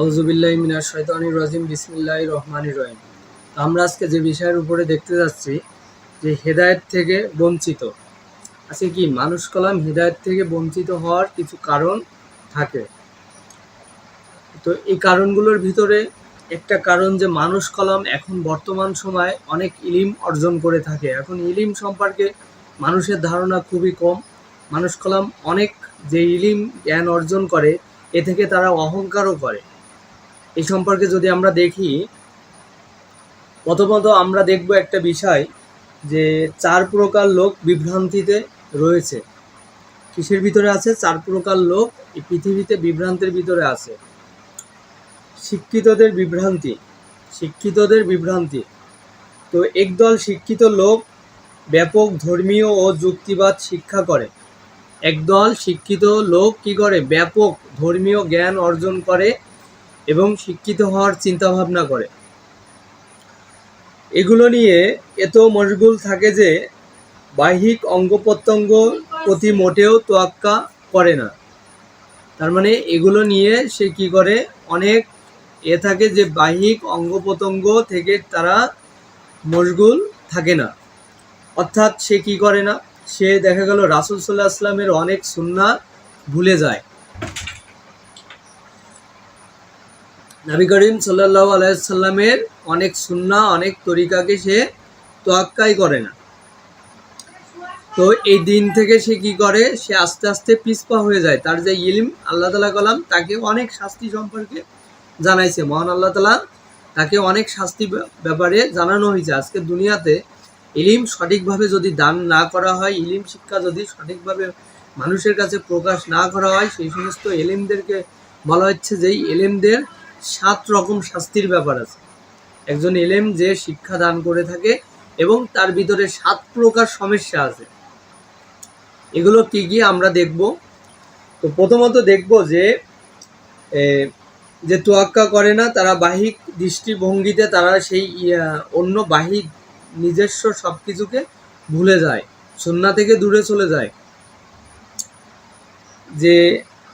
আউজুবিল্লাহ মিনার শৈতানির রাজিম বিসমিল্লাহ রহমানির রহিম। আমরা আজকে যে বিষয়ের উপরে দেখতে যাচ্ছি, যে হেদায়েত থেকে বঞ্চিত। আছে কি মানুষ কলাম হেদায়েত থেকে বঞ্চিত হওয়ার কিছু কারণ থাকে? তো এই কারণগুলোর ভিতরে একটা কারণ যে মানুষ কলাম এখন বর্তমান সময় অনেক ইলিম অর্জন করে থাকে। এখন ইলিম সম্পর্কে মানুষের ধারণা খুবই কম। মানুষ কলাম অনেক যে ইলিম জ্ঞান অর্জন করে, এ থেকে তারা অহংকারও করে। এই সম্পর্কে যদি আমরা দেখি, প্রথমত আমরা দেখব একটা বিষয় যে চার প্রকার লোক বিভ্রান্তিতে রয়েছে। কিসের ভিতরে আছে? চার প্রকার লোক এই পৃথিবীতে বিভ্রান্তির ভিতরে আছে। শিক্ষিতদের বিভ্রান্তি শিক্ষিতদের বিভ্রান্তি। তো একদল শিক্ষিত লোক ব্যাপক ধর্মীয় ও যুক্তিবাদ শিক্ষা করে। একদল শিক্ষিত লোক কি করে? ব্যাপক ধর্মীয় জ্ঞান অর্জন করে এবং শিক্ষিত হওয়ার চিন্তা ভাবনা করে। এগুলো নিয়ে এত মশগুল থাকে যে বাহ্যিক অঙ্গ প্রত্যঙ্গ প্রতি মোটেও তোয়াক্কা করে না। তার মানে এগুলো নিয়ে সে কি করে? অনেক এ থাকে যে বাহ্যিক অঙ্গ প্রত্যঙ্গ থেকে তারা মশগুল থাকে না। অর্থাৎ সে কি করে না? সে দেখা গেল রাসুল সাল্লাহ আসলামের অনেক সুন্না ভুলে যায়। নবী করিম সাল্লাহ আলাইসাল্লামের অনেক সুন্না অনেক তরিকাকে সে তোয়াক্কাই করে না। তো এই দিন থেকে সে কি করে? সে আস্তে আস্তে পিছপা হয়ে যায়। তার যে ইলিম, আল্লাহ তালা কলাম, তাকে অনেক শাস্তি সম্পর্কে জানাইছে। মহান আল্লাহ তালা তাকে অনেক শাস্তি ব্যাপারে জানানো হয়েছে। আজকে দুনিয়াতে ইলিম সঠিকভাবে যদি দান না করা হয়, ইলিম শিক্ষা যদি সঠিকভাবে মানুষের কাছে প্রকাশ না করা হয়, সেই সমস্ত এলিমদেরকে বলা হচ্ছে যে এই এলেমদের সাত রকম শাস্তির ব্যাপার আছে। একজন এলেম যে শিক্ষা দান করে থাকে এবং তার ভিতরে সাত প্রকার সমস্যা আছে। এগুলো কি কি আমরা দেখব? তো প্রথমত দেখব যে যে তোয়াক্কা করে না, তারা বাহিক দৃষ্টিভঙ্গিতে তারা সেই অন্য বাহিক নিজস্ব সব কিছুকে ভুলে যায়, সন্না থেকে দূরে চলে যায়। যে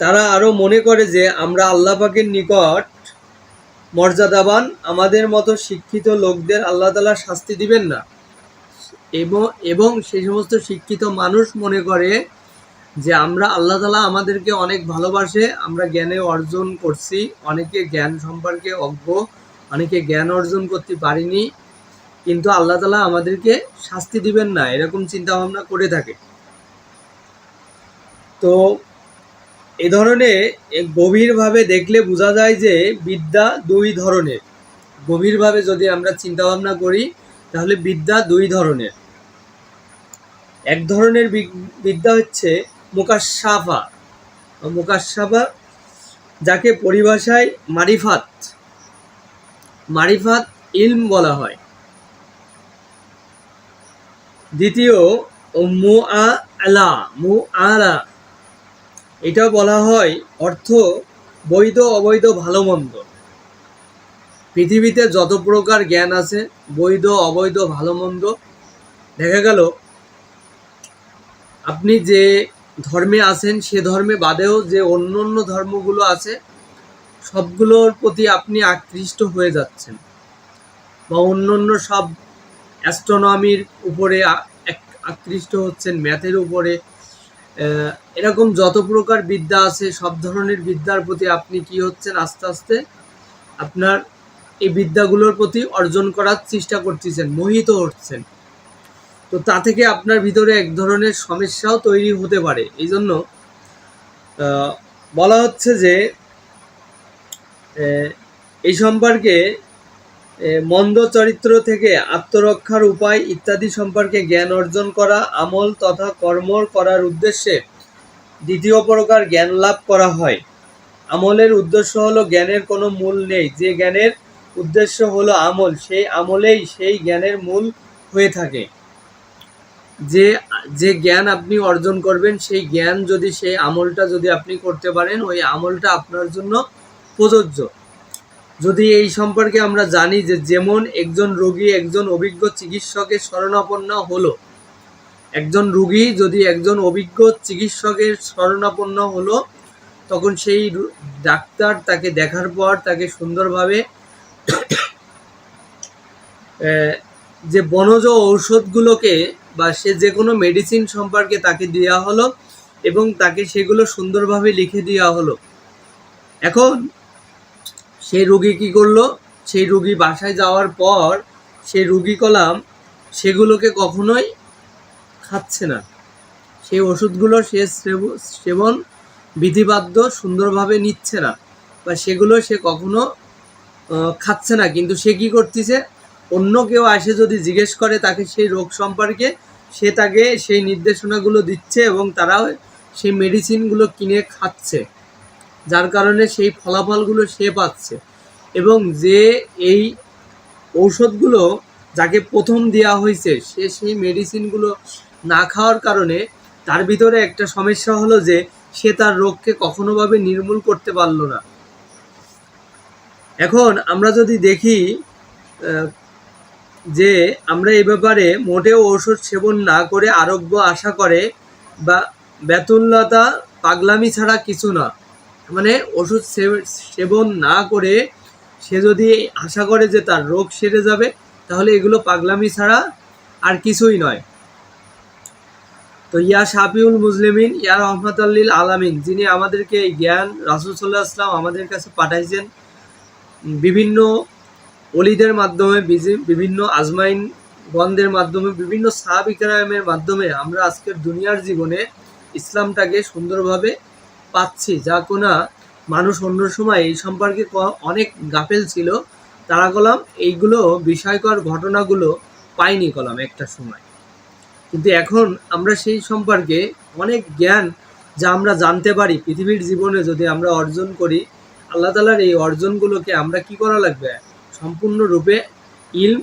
তারা আরও মনে করে যে, আমরা আল্লাহ পাকের নিকট মর্যাদাবান, আমাদের মতো শিক্ষিত লোকদের আল্লাহ তালা শাস্তি দিবেন না। এবং এবং সেই সমস্ত শিক্ষিত মানুষ মনে করে যে আমরা আল্লাহ তালা আমাদেরকে অনেক ভালোবাসে, আমরা জ্ঞানে অর্জন করছি, অনেকে জ্ঞান সম্পর্কে অজ্ঞ, অনেকে জ্ঞান অর্জন করতে পারিনি, কিন্তু আল্লাহ তালা আমাদেরকে শাস্তি দিবেন না, এরকম চিন্তা ভাবনা করে থাকে। তো এ ধরনের গভীরভাবে দেখলে বোঝা যায় যে বিদ্যা দুই ধরনের। গভীরভাবে যদি আমরা চিন্তা ভাবনা করি, তাহলে বিদ্যা দুই ধরনের। এক ধরনের বিদ্যা হচ্ছে মুকাশাফা। মুকাশাফা যাকে পরিভাষায় মারিফাত। মারিফাত ইলম বলা হয়। দ্বিতীয় মু আলা মু আলা এটা বলা হয় অর্থ বৈধ, অবৈধ, ভালো, মন্দ। পৃথিবীতে যত প্রকার জ্ঞান আছে, বৈধ, অবৈধ, ভালো, মন্দ, দেখা গেল, আপনি যে ধর্মে আছেন, সে ধর্মে বাদেও যে অন্য অন্য ধর্মগুলো আছে, সবগুলোর প্রতি আপনি আকৃষ্ট হয়ে যাচ্ছেন বা অন্য অন্য সব অ্যাস্ট্রোনমির উপরে আকৃষ্ট হচ্ছেন ম্যাথের উপরে এরকম যত প্রকার বিদ্যা আছে, সব ধরনের বিদ্যার প্রতি আপনি কি হচ্ছেন আস্তে আস্তে? আপনার এই বিদ্যাগুলোর প্রতি অর্জন করার চেষ্টা করতেছেন, মোহিত হচ্ছেন। তো তা থেকে আপনার ভিতরে এক ধরনের সমস্যাও তৈরি হতে পারে। এই জন্য বলা হচ্ছে যে এই সম্পর্কে মন্দ চরিত্র থেকে আত্মরক্ষার উপায় ইত্যাদি সম্পর্কে জ্ঞান অর্জন করা, আমল তথা কর্ম করার উদ্দেশ্যে দ্বিতীয় প্রকার জ্ঞান লাভ করা হয়। আমলের উদ্দেশ্য হলো জ্ঞানের কোনো মূল নেই। যে জ্ঞানের উদ্দেশ্য হলো আমল, সেই আমলেই সেই জ্ঞানের মূল হয়ে থাকে। যে যে জ্ঞান আপনি অর্জন করবেন, সেই জ্ঞান যদি, সেই আমলটা যদি আপনি করতে পারেন, ওই আমলটা আপনার জন্য প্রযোজ্য। যদি এই সম্পর্কে আমরা জানি যে যেমন একজন রোগী একজন অভিজ্ঞ চিকিৎসকের শরণাপন্ন হলো, একজন রোগী যদি একজন অভিজ্ঞ চিকিৎসকের শরণাপন্ন হলো, তখন সেই ডাক্তার তাকে দেখার পর তাকে সুন্দরভাবে যে বনজ ঔষধগুলোকে বা সে যে কোনো মেডিসিন সম্পর্কে তাকে দেওয়া হলো এবং তাকে সেগুলো সুন্দরভাবে লিখে দেওয়া হলো। এখন সেই রুগী কি করল? সেই রুগী বাসায় যাওয়ার পর সেই রুগী কলাম, সেগুলোকে কখনোই খাচ্ছে না। সেই ওষুধগুলো সে সেব- সেবন বিধিবাদ্য সুন্দরভাবে নিচ্ছে না বা সেগুলো সে কখনো খাচ্ছে না। কিন্তু সে কি করতেছে? অন্য কেউ আসে যদি জিজ্ঞেস করে তাকে সেই রোগ সম্পর্কে, সে তাকে সেই নির্দেশনাগুলো দিচ্ছে এবং তারাও সেই মেডিসিনগুলো কিনে খাচ্ছে। যার কারণে সেই ফলাফলগুলো সে পাচ্ছে। এবং যে এই ঔষধগুলো যাকে প্রথম দেওয়া হয়েছে, সে সেই মেডিসিনগুলো না খাওয়ার কারণে তার ভিতরে একটা সমস্যা হলো যে সে তার রোগকে কখনোভাবে নির্মূল করতে পারল না। এখন আমরা যদি দেখি যে আমরা এই ব্যাপারে মোটেও ঔষধ সেবন না করে আরোগ্য আশা করে বা বেতুল্যতা পাগলামি ছাড়া কিছু না। মানে ওষুধ সেবন না করে সে যদি আশা করে যে তার রোগ সেরে যাবে, তাহলে এগুলো পাগলামি ছাড়া আর কিছুই নয়। তো ইয়া শাফিউল মুসলিমিন, ইয়া রহমত আল্লিল আলামিন, যিনি আমাদেরকে এই জ্ঞান, রাসুল সাল্লাহ আসলাম আমাদের কাছে পাঠাইছেন, বিভিন্ন অলিদের মাধ্যমে বিভিন্ন আজমাইন গন্ধের মাধ্যমে, বিভিন্ন সাহাবিকারামের মাধ্যমে আমরা আজকের দুনিয়ার জীবনে ইসলামটাকে সুন্দরভাবে পাচ্ছি যা কোনা মানুষ অন্য সময় এই সম্পর্কে অনেক গাফেল ছিল। তারা কলাম এইগুলো বিষয়কর ঘটনাগুলো পাইনি কলাম একটা সময়। কিন্তু এখন আমরা সেই সম্পর্কে অনেক জ্ঞান যা আমরা জানতে পারি পৃথিবীর জীবনে যদি আমরা অর্জন করি, আল্লাহ তালার এই অর্জনগুলোকে আমরা কি করা লাগবে? সম্পূর্ণরূপে ইলম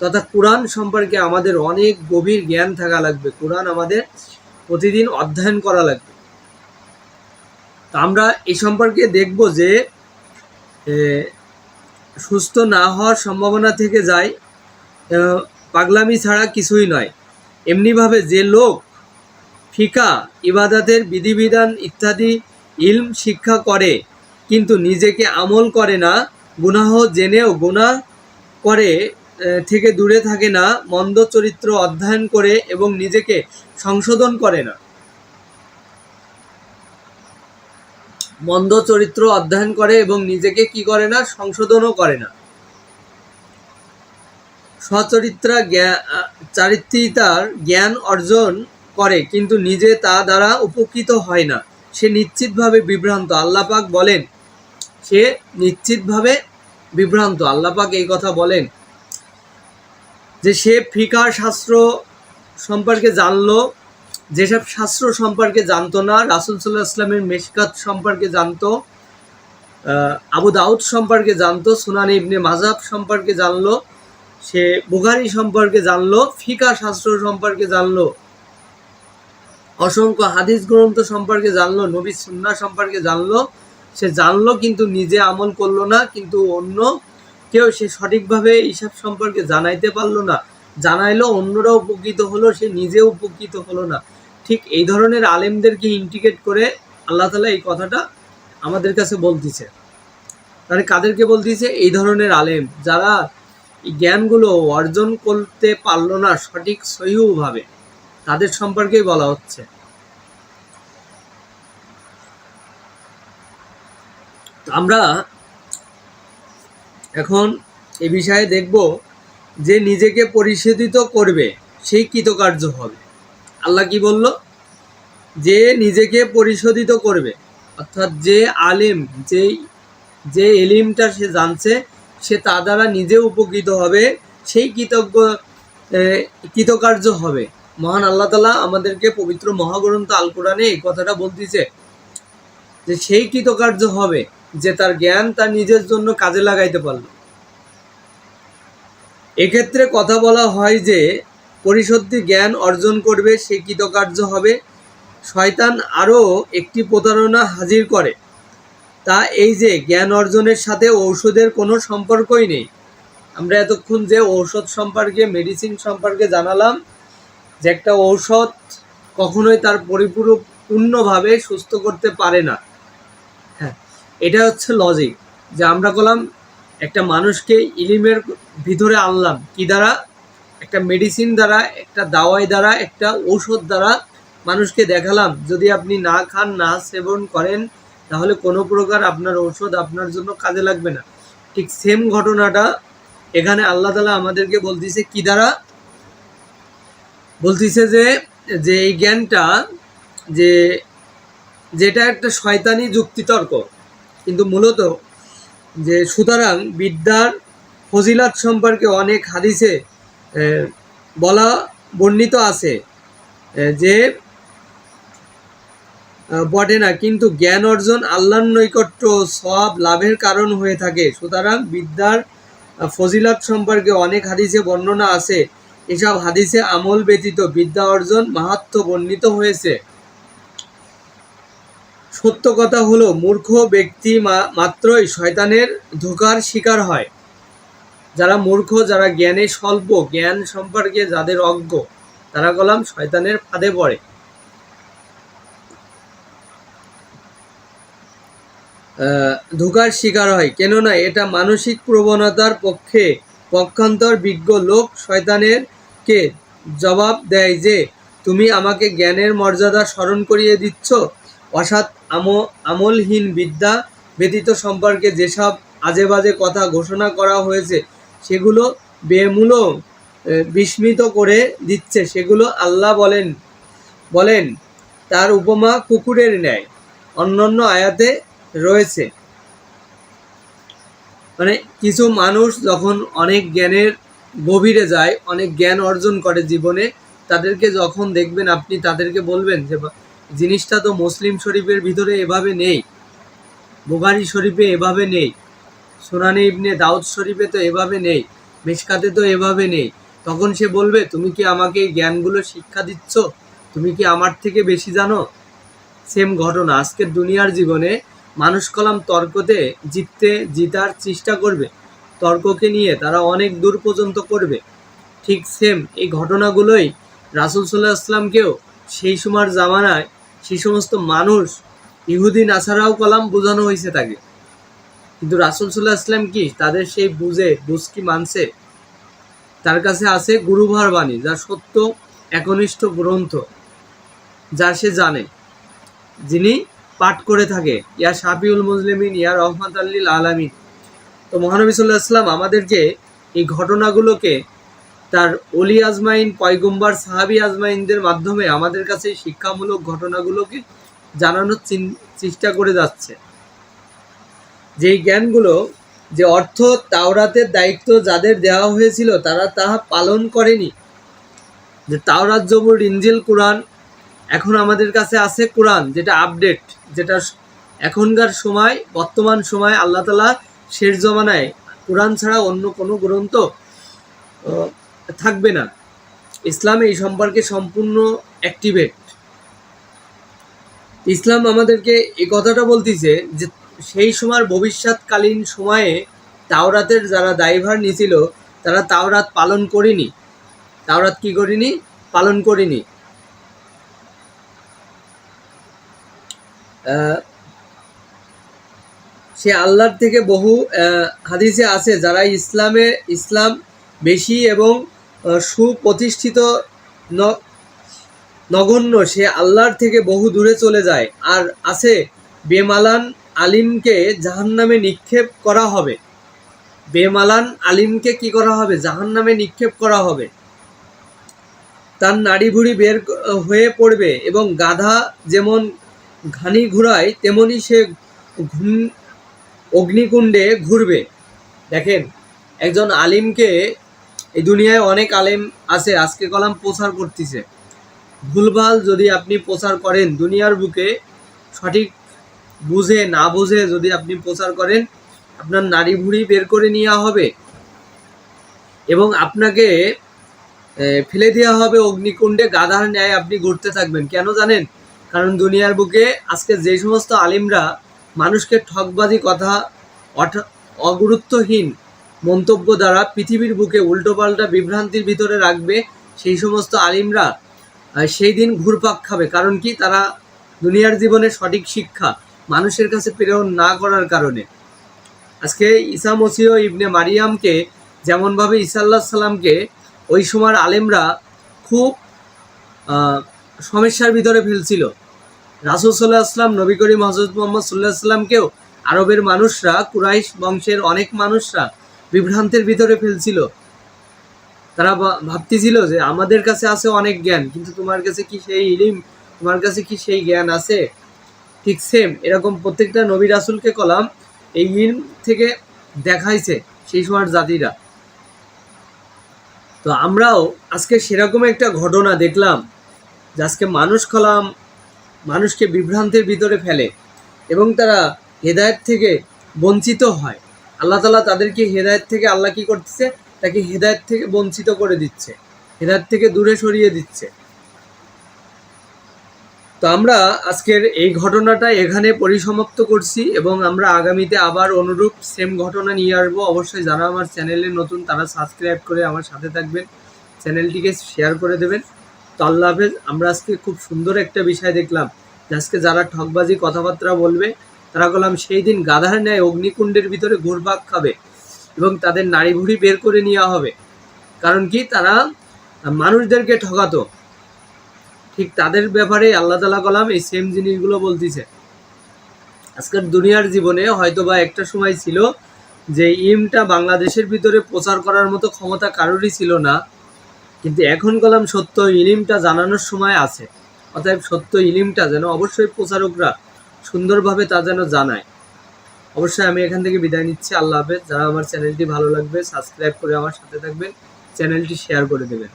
তথা কোরআন সম্পর্কে আমাদের অনেক গভীর জ্ঞান থাকা লাগবে। কোরআন আমাদের প্রতিদিন অধ্যয়ন করা লাগবে। তো আমরা এই সম্পর্কে দেখব যে সুস্থ না হওয়ার সম্ভাবনা থেকে যায় পাগলামি ছাড়া কিছুই নয়। এমনিভাবে যে লোক ফিকা, ইবাদাতের বিধিবিধান ইত্যাদি ইলম শিক্ষা করে, কিন্তু নিজেকে আমল করে না, গুনাহ জেনেও গুনাহ করে থেকে দূরে থাকে না, মন্দ চরিত্র অধ্যয়ন করে এবং নিজেকে সংশোধন করে না। মন্দ চরিত্র অধ্যয়ন করে এবং নিজেকে কি করে না, সংশোধনও করে না। সচরিত্রা চারিত্রিতার জ্ঞান অর্জন করে, কিন্তু নিজে তা দ্বারা উপকৃত হয় না। সে নিশ্চিতভাবে বিভ্রান্ত। আল্লাপাক বলেন, সে নিশ্চিতভাবে বিভ্রান্ত। আল্লাপাক এই কথা বলেন যে সে ফিকার শাস্ত্র সম্পর্কে জানলো যেসব শাস্ত্র সম্পর্কে জানতো না, রাসুল সাল্লাহ ইসলামের মেশকাত সম্পর্কে জানতো আবু দাউদ সম্পর্কে জানতো, সুনান ইবনে মাজাব সম্পর্কে জানলো, সে বুখারি সম্পর্কে জানলো, ফিকা শাস্ত্র সম্পর্কে জানলো, অসংখ্য হাদিস গ্রন্থ সম্পর্কে জানলো, নবী সুন্না সম্পর্কে জানলো, সে জানলো কিন্তু নিজে আমল করল না, কিন্তু অন্য কেউ সে সঠিকভাবে এইসব সম্পর্কে জানাইতে পারল না। জানাইলো অন্যরা উপকৃত হলো, সে নিজে উপকৃত হলো না। ঠিক এই ধরনের আলেমদেরকে ইন্ডিকেট করে আল্লাহ তালা এই কথাটা আমাদের কাছে বলতেছে। তাহলে কাদেরকে বলতেছে? এই ধরনের আলেম যারা এই জ্ঞানগুলো অর্জন করতে পারল না সঠিক সহিভাবে, তাদের সম্পর্কেই বলা হচ্ছে। আমরা এখন এ বিষয়ে দেখব যে নিজেকে পরিশোধিত করবে, সেই কৃতকার্য হবে। আল্লাহ কি বলল? যে নিজেকে পরিশোধিত করবে, অর্থাৎ যে আলেম যেই যে এলিমটা সে জানছে, সে তা দ্বারা নিজে উপকৃত হবে, সেই কৃতজ্ঞ কৃতকার্য হবে। মহান আল্লাহ তালা আমাদেরকে পবিত্র মহাগ্রন্থ আল কোরআনে এই কথাটা বলতেছে যে সেই কৃতকার্য হবে যে তার জ্ঞান তার নিজের জন্য কাজে লাগাইতে পারল। এক্ষেত্রে কথা বলা হয় যে পরিশুদ্ধি জ্ঞান অর্জন করবে, সে কৃতকার্য হবে। শয়তান আরও একটি প্রতারণা হাজির করে। তা এই যে, জ্ঞান অর্জনের সাথে ঔষধের কোনো সম্পর্কই নেই। আমরা এতক্ষণ যে ঔষধ সম্পর্কে মেডিসিন সম্পর্কে জানালাম যে একটা ঔষধ কখনোই তার পরিপূর্ণভাবে সুস্থ করতে পারে না। হ্যাঁ এটা হচ্ছে লজিক যে আমরা করলাম একটা মানুষকে ইলিমের ভিতরে আনলাম। কি দ্বারা? একটা মেডিসিন দ্বারা, একটা দাওয়াই দ্বারা, একটা ঔষধ দ্বারা মানুষকে দেখালাম। যদি আপনি না খান, না সেবন করেন, তাহলে কোনো প্রকার আপনার ঔষধ আপনার জন্য কাজে লাগবে না। ঠিক সেম ঘটনাটা এখানে আল্লাহ তালা আমাদেরকে বলতেছে কি দ্বারা? বলতেছে যে যে এই জ্ঞানটা, যে যেটা একটা শয়তানি যুক্তিতর্ক। কিন্তু মূলত যে সুতরাং বিদ্যার ফজিলাত সম্পর্কে অনেক হাদিসে বলা বর্ণিত আছে যে বটে না, কিন্তু জ্ঞান অর্জন আল্লাহর নৈকট্য সব লাভের কারণ হয়ে থাকে। সুতরাং বিদ্যার ফজিলত সম্পর্কে অনেক হাদিসে বর্ণনা আছে। এসব হাদিসে আমল ব্যতীত বিদ্যা অর্জন মাহাত্ম বর্ণিত হয়েছে। সত্য কথা হলো, মূর্খ ব্যক্তি মাত্রই শয়তানের ধোকার শিকার হয়। যারা মূর্খ, যারা জ্ঞানে স্বল্প, জ্ঞান সম্পর্কে যাদের অজ্ঞ, তারা গলাম শয়তানের ফাঁদে পড়ে। ধোকার শিকার হয়। কেননা এটা মানসিক প্রবণতার পক্ষে পক্ষান্তর বিজ্ঞ লোক শয়তানের কে জবাব দেয় যে, তুমি আমাকে জ্ঞানের মর্যাদা স্মরণ করিয়ে দিচ্ছ। আম, আমলহীন বিদ্যা ব্যতীত সম্পর্কে যেসব আজে বাজে কথা ঘোষণা করা হয়েছে সেগুলো বেমূল বিস্মিত করে দিচ্ছে। সেগুলো আল্লাহ বলেন বলেন, তার উপমা কুকুরের ন্যায়। অন্যান্য আয়াতে রয়েছে। মানে কিছু মানুষ যখন অনেক জ্ঞানের গভীরে যায়, অনেক জ্ঞান অর্জন করে জীবনে, তাদেরকে যখন দেখবেন, আপনি তাদেরকে বলবেন যে, জিনিসটা তো মুসলিম শরীফের ভিতরে এভাবে নেই, বুখারি শরীফে এভাবে নেই। সোনানি ইবনে দাউদ শরীফে তো এভাবে নেই, মেশকাতে তো এভাবে নেই। তখন সে বলবে, তুমি কি আমাকে এই জ্ঞানগুলো শিক্ষা দিচ্ছ? তুমি কি আমার থেকে বেশি জানো? সেম ঘটনা, আজকের দুনিয়ার জীবনে মানুষ কলাম তর্কতে জিততে জিতার চেষ্টা করবে। তর্ককে নিয়ে তারা অনেক দূর পর্যন্ত করবে। ঠিক সেম এই ঘটনাগুলোই রাসুল সাল্লাহ আসলামকেও সেই সময়ের জামানায় সেই সমস্ত মানুষ ইহুদিন আসারাও কলাম বোঝানো হয়েছে তাকে। কিন্তু রাসুল সাল্লাহ আসলাম কি? তাদের সেই বুঝে, বুঝ কি মানছে? তার কাছে আছে গুরুভার বাণী, যা সত্য, একনিষ্ঠ গ্রন্থ, যা সে জানে, যিনি পাঠ করে থাকে। ইয়া শাফিউল মুসলিমিন, ইয়া রহমত আল্লিল আলামিন। তো মহানবী সাল্লাহ আসলাম আমাদেরকে এই ঘটনাগুলোকে তার অলি আজমাইন, পয়গম্বার, সাহাবি আজমাইনদের মাধ্যমে আমাদের কাছে শিক্ষামূলক ঘটনাগুলোকে জানানোর চেষ্টা করে যাচ্ছে। যেই জ্ঞানগুলো, যে অর্থ তাওরাতের দায়িত্ব যাদের দেওয়া হয়েছিল, তারা তাহা পালন করেনি। যে তাওরাত জবুর ইঞ্জিল কোরআন, এখন আমাদের কাছে আছে কোরআন, যেটা আপডেট, যেটা এখনকার সময়, বর্তমান সময় আল্লাহ তালা শেষ জমানায় কোরআন ছাড়া অন্য কোনো গ্রন্থ থাকবে না। ইসলাম এই সম্পর্কে সম্পূর্ণ অ্যাক্টিভেট ইসলাম আমাদেরকে এই কথাটা বলতেছে যে সেই সময় ভবিষ্যৎকালীন সময়ে তাওরাতের যারা দায়ভার নিছিল তারা তাওরাত পালন করেনি। তাওরাত কি করিনি? পালন করিনি। সে আল্লাহর থেকে বহু হাদিসে আছে, যারা ইসলামে, ইসলাম বেশি এবং সুপ্রতিষ্ঠিত নগণ্য, সে আল্লাহর থেকে বহু দূরে চলে যায়। আর আছে বেমালান আলিমকে জাহান্নামে নিক্ষেপ করা হবে। বেমালান আলিমকে কি করা হবে? জাহান্নামে নিক্ষেপ করা হবে। তার নাড়ি ভুড়ি বের হয়ে পড়বে এবং গাধা যেমন ঘানি ঘুরায়, তেমনি সে ঘুম অগ্নিকুণ্ডে ঘুরবে। দেখেন, একজন আলিমকে এই দুনিয়ায় অনেক আলেম আছে, আজকে কলাম প্রচার করতেছে। ভুলভাল যদি আপনি প্রচার করেন, দুনিয়ার বুকে সঠিক বুঝে, না বুঝে যদি আপনি প্রচার করেন, আপনার নারী ভুড়ি বের করে নেওয়া হবে এবং আপনাকে ফেলে দেওয়া হবে অগ্নিকুণ্ডে, গাধার ন্যায় আপনি ঘুরতে থাকবেন। কেন জানেন? কারণ দুনিয়ার বুকে আজকে যে সমস্ত আলিমরা মানুষকে ঠকবাজি কথা অগুরুত্বহীন মন্তব্য দ্বারা পৃথিবীর বুকে উল্টোপাল্টা বিভ্রান্তির ভিতরে রাখবে সেই সমস্ত আলিমরা সেই দিন ঘুরপাক খাবে। কারণ কি? তারা দুনিয়ার জীবনে সঠিক শিক্ষা মানুষের কাছে প্রেরণ না করার কারণে। আজকে ইসা মসিহ ইবনে মারিয়ামকে যেমনভাবে ঈসা আল্লাহ সাল্লামকে ওই সময়ের আলেমরা খুব সমস্যার ভিতরে ফেলছিল। রাসুল সাল্লাহ আসলাম নবী করিম হজরত মোহাম্মদ সাল্লাহ আসলামকেও আরবের মানুষরা, কুরাইশ বংশের অনেক মানুষরা বিভ্রান্তের ভিতরে ফেলছিল। তারা ভাবতেছিল যে আমাদের কাছে আছে অনেক জ্ঞান, কিন্তু তোমার কাছে কি সেই ইলিম? তোমার কাছে কি সেই জ্ঞান আছে? ঠিক সেম এরকম প্রত্যেকটা নবী রাসুলকে কলাম এই ইলম থেকে দেখাইছে সেই সময়ের জাতিরা। তো আমরাও আজকে সেরকম একটা ঘটনা দেখলাম, যে আজকে মানুষ কলাম, মানুষকে বিভ্রান্তের ভিতরে ফেলে এবং তারা হেদায়েত থেকে বঞ্চিত হয়। আল্লাহ তালা তাদেরকে হেদায়েত থেকে আল্লাহ কি করতেছে? তাকে হেদায়েত থেকে বঞ্চিত করে দিচ্ছে, হেদায়েত থেকে দূরে সরিয়ে দিচ্ছে। তো আমরা আজকের এই ঘটনাটা এখানে পরিসমাপ্ত করছি এবং আমরা আগামীতে আবার অনুরূপ সেম ঘটনা নিয়ে আসব। অবশ্যই যারা আমার চ্যানেলে নতুন তারা সাবস্ক্রাইব করে আমার সাথে থাকবেন। চ্যানেলটিকে শেয়ার করে দেবেন। তো আল্লাহ হাফেজ, আমরা আজকে খুব সুন্দর একটা বিষয় দেখলাম। আজকে যারা ঠকবাজি কথাবার্তা বলবে, তারা বললাম, সেই দিন গাধার ন্যায় অগ্নিকুণ্ডের ভিতরে ঘুরপাক খাবে এবং তাদের নাড়ি ভুড়ি বের করে নেওয়া হবে। কারণ কি? তারা মানুষদেরকে ঠকাতো ঠিক তাদের ব্যাপারে আল্লাহ তালা কলাম এই সেম জিনিসগুলো বলতেছে। আজকের দুনিয়ার জীবনে হয়তো বা একটা সময় ছিল যে ইমটা বাংলাদেশের ভিতরে প্রচার করার মতো ক্ষমতা কারোরই ছিল না, কিন্তু এখন কলাম সত্য ইলিমটা জানানোর সময় আছে। অতএব সত্য ইলিমটা যেন অবশ্যই প্রচারকরা সুন্দরভাবে তা যেন জানায়। অবশ্যই আমি এখান থেকে বিদায় নিচ্ছি। আল্লাহ হাফেজ। যারা আমার চ্যানেলটি ভালো লাগবে, সাবস্ক্রাইব করে আমার সাথে থাকবেন। চ্যানেলটি শেয়ার করে দেবেন।